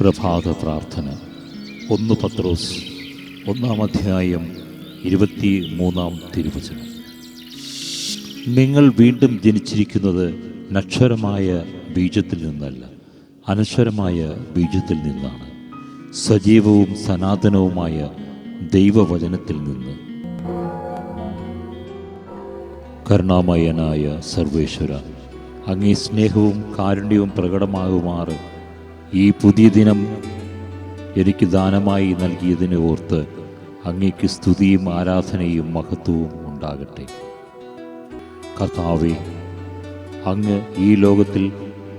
പ്രഭാത പ്രാർത്ഥന. ഒന്ന് പത്രോസ് ഒന്നാം അധ്യായം ഇരുപത്തി മൂന്നാം തിരുവചനം. നിങ്ങൾ വീണ്ടും ജനിച്ചിരിക്കുന്നത് നക്ഷരമായ ബീജത്തിൽ നിന്നല്ല അനശ്വരമായ ബീജത്തിൽ നിന്നാണ്. സജീവവും സനാതനവുമായ ദൈവവചനത്തിൽ നിന്ന്. കരുണാമയനായ സർവേശ്വര അങ്ങേ സ്നേഹവും കാരുണ്യവും പ്രകടമാകുമാറ് ഈ പുതിയ ദിനം എനിക്ക് ദാനമായി നൽകിയതിനെ ഓർത്ത് അങ്ങേക്ക് സ്തുതിയും ആരാധനയും മഹത്വവും ഉണ്ടാകട്ടെ. കർത്താവെ അങ്ങ് ഈ ലോകത്തിൽ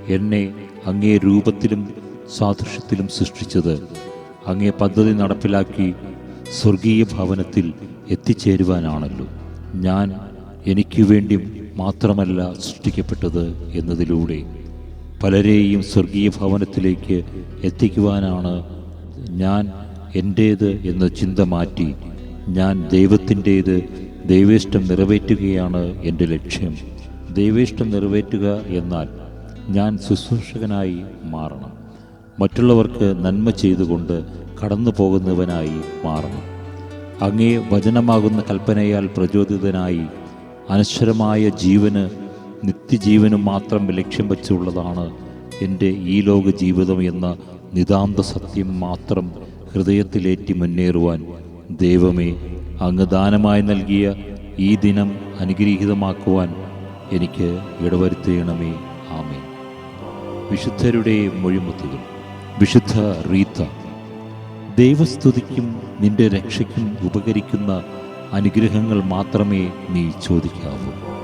എന്നെ അങ്ങേ രൂപത്തിലും സാദൃശ്യത്തിലും സൃഷ്ടിച്ചത് അങ്ങേ പദ്ധതി നടപ്പിലാക്കി സ്വർഗീയ ഭവനത്തിൽ എത്തിച്ചേരുവാനാണല്ലോ. ഞാൻ എനിക്ക് വേണ്ടി മാത്രമല്ല സൃഷ്ടിക്കപ്പെട്ടത് എന്നതിലൂടെ പലരെയും സ്വർഗീയ ഭവനത്തിലേക്ക് എത്തിക്കുവാനാണ് ഞാൻ എന്റേത് എന്ന ചിന്ത മാറ്റി. ഞാൻ ദൈവത്തിന്റേത് ദൈവേഷ്ടം നിറവേറ്റുകയാണ് എന്റെ ലക്ഷ്യം. ദൈവേഷ്ടം നിറവേറ്റുക എന്നാൽ ഞാൻ ശുശ്രൂഷകനായി മാറണം. മറ്റുള്ളവർക്ക് നന്മ ചെയ്തുകൊണ്ട് കടന്നു പോകുന്നവനായി മാറണം. അങ്ങേ വചനമാകുന്ന കൽപ്പനയാൽ പ്രചോദിതനായി അനശ്വരമായ ജീവന് നിത്യജീവനും മാത്രം ലക്ഷ്യം വെച്ചുള്ളതാണ് എന്റെ ഈ ലോക ജീവിതം എന്ന നിതാന്ത സത്യം മാത്രം ഹൃദയത്തിലേറ്റി മുന്നേറുവാൻ. ദൈവമേ അങ്ങ് ദാനമായി നൽകിയ ഈ ദിനം അനുഗ്രഹീതമാക്കുവാൻ എനിക്ക് ഇടവരുത്തേണമേ. ആമേ വിശുദ്ധരുടെ മൊഴിമുത്തുകൾ. വിശുദ്ധ റീത്ത ദൈവസ്തുതിക്കും നിന്റെ രക്ഷയ്ക്കും ഉപകരിക്കുന്ന അനുഗ്രഹങ്ങൾ മാത്രമേ നീ ചോദിക്കാവൂ.